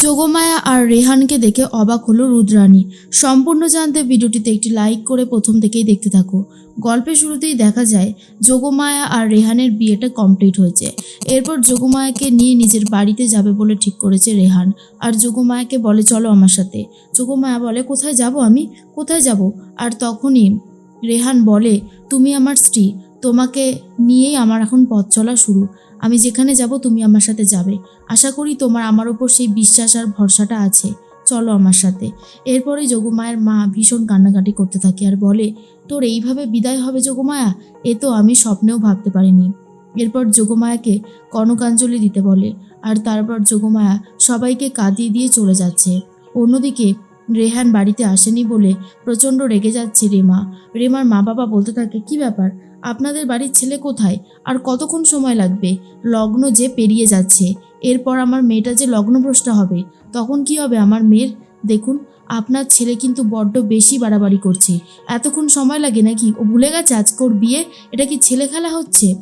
যোগমায়া আর রেহানকে দেখে অবাক হলো রুদ্রাণী। সম্পূর্ণ জানতে ভিডিওটিতে একটি লাইক করে প্রথম থেকেই দেখতে থাকো। গল্পের শুরুতেই দেখা যায়, যোগমায়া আর রেহানের বিয়েটা কমপ্লিট হয়েছে। এরপর যোগমায়াকে নিয়ে নিজের বাড়িতে যাবে বলে ঠিক করেছে রেহান। আর যোগমায়াকে বলে, চলো আমার সাথে। যোগমায়া বলে, কোথায় যাব আমি? কোথায় যাব? আর তখনই রেহান বলে, তুমি আমার স্ত্রী। তোমাকে নিয়েই আমার এখন পথ চলা শুরু। আমি যেখানে যাব তুমি আমার সাথে যাবে। আশা করি তোমার আমার ওপর সেই বিশ্বাস আর ভরসাটা আছে। চলো আমার সাথে। এরপরে যোগমায়ের মা ভীষণ কান্নাকাটি করতে থাকে আর বলে, তোর এইভাবে বিদায় হবে যোগমায়া এ তো আমি স্বপ্নেও ভাবতে পারিনি। এরপর যোগমায়াকে কনকাঞ্জলি দিতে বলে, আর তারপর যোগমায়া সবাইকে কাঁদিয়ে দিয়ে চলে যাচ্ছে। অন্যদিকে রেহান বাড়িতে আসেনি বলে প্রচণ্ড রেগে যাচ্ছে রেমা। রেমার মা বাবা বলতে থাকে, কি ব্যাপার? আপনাদের বাড়ির ছেলে কোথায়? আর কতক্ষণ সময় লাগবে? লগ্ন যে পেরিয়ে যাচ্ছে। এরপর আমার মেয়েটা যে লগ্নভ্রষ্টা হবে, তখন কি হবে আমার মেয়ের? দেখুন, আপনার ছেলে কিন্তু বড্ড বেশি বাড়াবাড়ি করছে। এতক্ষণ সময় লাগে নাকি? ও ভুলে গেছে আজকে ওর বিয়ে? এটা কি ছেলে খেলা হচ্ছে?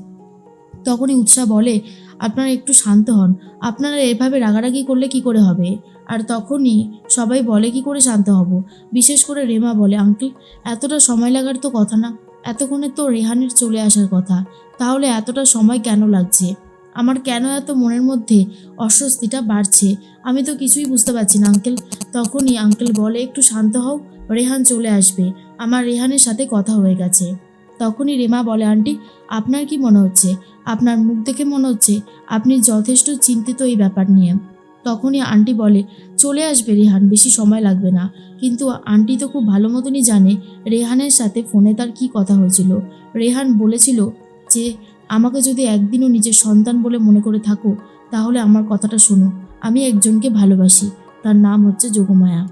তখনই উৎসাহ বলে, আপনারা একটু শান্ত হন। আপনারা এভাবে রাগারাগি করলে কি করে হবে? আর তখনই সবাই বলে, কি করে শান্ত হব? বিশেষ করে রেমা বলে, আঙ্কেল, এতটা সময় লাগার তো কথা না। এতক্ষণে তো রেহানের চলে আসার কথা। তাহলে এতটা সময় কেন লাগছে? আমার কেন এত মনের মধ্যে অস্বস্তিটা বাড়ছে? আমি তো কিছুই বুঝতে পারছি না, আঙ্কেল। তখনই আঙ্কেল বলে, একটু শান্ত হও, রেহান চলে আসবে। আমার রেহানের সাথে কথা হয়ে গেছে। তখনই রেমা বলে, আন্টি, আপনার কি মনে হচ্ছে? আপনার মুখ দেখে মনে হচ্ছে আপনি যথেষ্ট চিন্তিত এই ব্যাপার নিয়ে। তখনই আন্টি বলে, চলে আসবে রেহান, বেশি সময় লাগবে না। কিন্তু আন্টি তো খুব ভালো মতনই জানে রেহানের সাথে ফোনে তার কি কথা হয়েছিল। রেহান বলেছিল যে, আমাকে যদি একদিনও নিজের সন্তান বলে মনে করে থাকো, তাহলে আমার কথাটা শোনো। আমি একজনকে ভালোবাসি। তার নাম হচ্ছে যোগমায়া।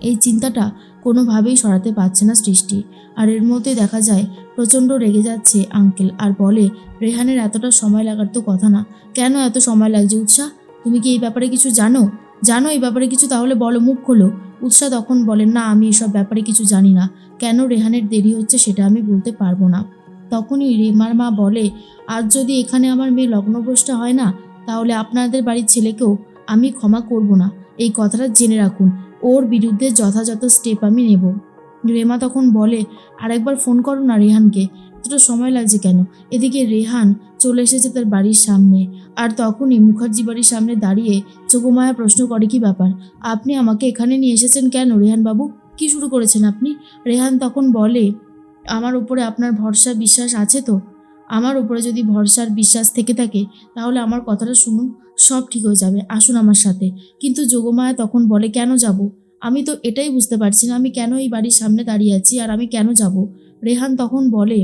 এই চিন্তাটা কোনোভাবেই সরাতে পারছে না সৃষ্টি। আর এর মধ্যে দেখা যায়, প্রচণ্ড রেগে যাচ্ছে আঙ্কেল। আর বলে, রেহানের এতটা সময় লাগার তো কথা না। কেন এত সময় লাগছে উৎসাহ তুমি কি এই ব্যাপারে কিছু জানো? জানো এই ব্যাপারে কিছু? তাহলে বলো, মুখ খোলো। উৎসাহ তখন বলেন, না, আমি এসব ব্যাপারে কিছু জানি না। কেন রেহানের দেরি হচ্ছে সেটা আমি বলতে পারব না। তখনই রেমার মা বলে, আজ যদি এখানে আমার মেয়ে লগ্নভ্রষ্টা হয় না, তাহলে আপনাদের বাড়ির ছেলেকেও আমি ক্ষমা করব না। এই কথাটা জেনে রাখুন। ওর বিরুদ্ধে যথাযথ স্টেপ আমি নেব। রেমা তখন বলে, আরেকবার ফোন করো না রেহানকে। এতটা সময় লাগছে কেন? এদিকে রেহান চলে এসেছে তার বাড়ির সামনে। আর তখনই মুখার্জি বাড়ির সামনে দাঁড়িয়ে যোগমায়া প্রশ্ন করে, কি ব্যাপার? আপনি আমাকে এখানে নিয়ে এসেছেন কেন রেহান বাবু কি শুরু করেছেন আপনি? রেহান তখন বলে, আমার উপরে আপনার ভরসা, বিশ্বাস আছে তো? আমার উপরে যদি ভরসার বিশ্বাস থেকে থাকে, তাহলে আমার কথাটা শুনুন, সব ঠিক হয়ে যাবে, আসুন আমার সাথে। কিন্তু যোগমায়া তখন বলে, কেন যাব? আমি তো এটাই বুঝতে পারছি না, আমি কেন এই বাড়ির সামনে দাঁড়িয়ে আছি আর আমি কেন যাব? রেহান তখন বলে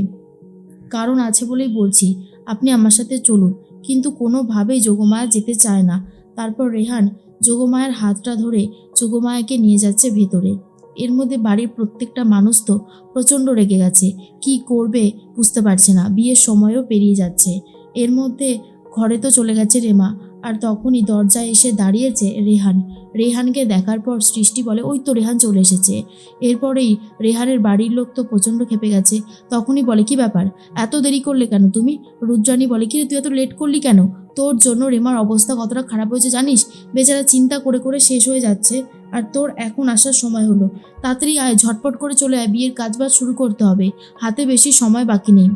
কারণ আছে বলেই বলছি, আপনি আমার সাথে চলুন। কিন্তু কোনোভাবেই যোগমায়া যেতে চায় না। তারপর রেহান যোগমায়ের হাতটা ধরে যোগমায়াকে নিয়ে যাচ্ছে ভেতরে। এর মধ্যে বাড়ির প্রত্যেকটা মানুষ তো প্রচণ্ড রেগে গেছে। কি করবে বুঝতে পারছে না। বিয়ের সময়ও পেরিয়ে যাচ্ছে। এর মধ্যে ঘরে তো চলে গেছে রেমা। আর তখনই দরজায় এসে দাঁড়িয়েছে রেহান। রেহানকে দেখার পর সৃষ্টি বলে, ওই তো রেহান চলে এসেছে। এরপরেই রেহানের বাড়ির লোক তো প্রচণ্ড খেপে গেছে। তখনই বলে, কি ব্যাপার? এত দেরি করলে কেন তুমি? রুদ্রাণী বলে কি তুই এত লেট করলি কেন? তোর জন্য রেমার অবস্থা কতটা খারাপ হয়েছে জানিস? বেচারা চিন্তা করে করে শেষ হয়ে যাচ্ছে আর তোর এখন আসার সময় হলো। তাড়াতাড়ি আয়, ঝটপট করে চলে আয়, বিয়ের কাজবাজ শুরু করতে হবে। হাতে বেশি সময় বাকি নেই।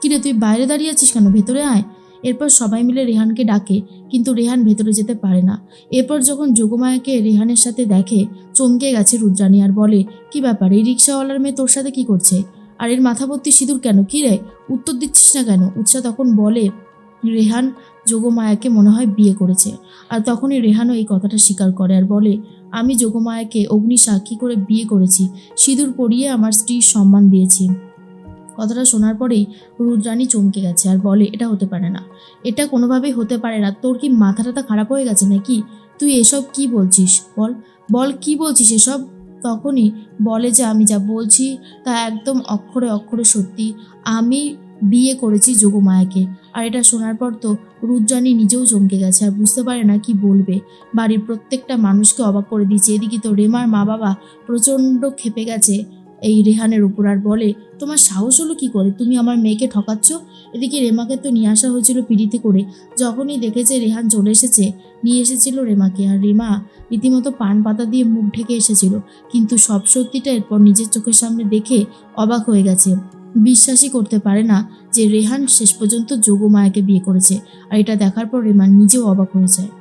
কিরে, তুই বাইরে দাঁড়িয়ে আছিস কেন? ভেতরে আয়। এরপর সবাই মিলে রেহানকে ডাকে, কিন্তু রেহান ভেতরে যেতে পারে না। এরপর যখন যোগমায়াকে রেহানের সাথে দেখে, চমকে গেছে রুদ্রাণী আর বলে, কি ব্যাপার, এই রিক্সাওয়ালার মেয়ে তোর সাথে কি করছে? আর এর মাথা ভর্তি সিঁদুর কেন? কী রে? উত্তর দিচ্ছিস না কেন? উৎসাহ তখন বলে, রেহান যোগমায়াকে মনে হয় বিয়ে করেছে। আর তখনই রেহানও এই কথাটা স্বীকার করে আর বলে, আমি যোগমায়াকে অগ্নি সাক্ষী করে বিয়ে করেছি। সিঁদুর পরিয়ে আমার স্ত্রীর সম্মান দিয়েছি। কথাটা শোনার পরেই রুদ্রাণী চমকে গেছে আর বলে, এটা হতে পারে না। এটা কোনোভাবেই হতে পারে না। তোর কি মাথা টাথা খারাপ হয়ে গেছে নাকি? তুই এসব কি বলছিস? বল। বল কি বলছিস এসব? তখনই বলে যে, আমি যা বলছি তা একদম অক্ষরে অক্ষরে সত্যি। আমি বিয়ে করেছি যোগমায়াকে। আর এটা শোনার পর তো রুদ্রাণী নিজেও চমকে গেছে আর বুঝতে পারে না কি বলবে। বাড়ির প্রত্যেকটা মানুষকে অবাক করে দিয়েছে। এদিকে তো রেমার মা বাবা প্রচণ্ড খেপে গেছে। এই রেহানের উপর আর বলে, তোমার সাহস হলো কি করে? তুমি আমার মেয়েকে ঠকাচ্ছ? এদিকে রেমাকে তো নিয়ে আসা হয়েছিল পিড়িতে করে। যখনই দেখেছে রেহান চলে এসেছে, নিয়ে এসেছিল রেমাকে। আর রেমা রীতিমতো পান পাতা দিয়ে মুখ ঢেকে এসেছিল। কিন্তু সব সত্যিটা এরপর নিজের চোখের সামনে দেখে অবাক হয়ে গেছে। বিশ্বাসই করতে পারে না যে রেহান শেষ পর্যন্ত যোগমায়াকে বিয়ে করেছে। আর এটা দেখার পর রেমান নিজেও অবাক হয়ে যায়।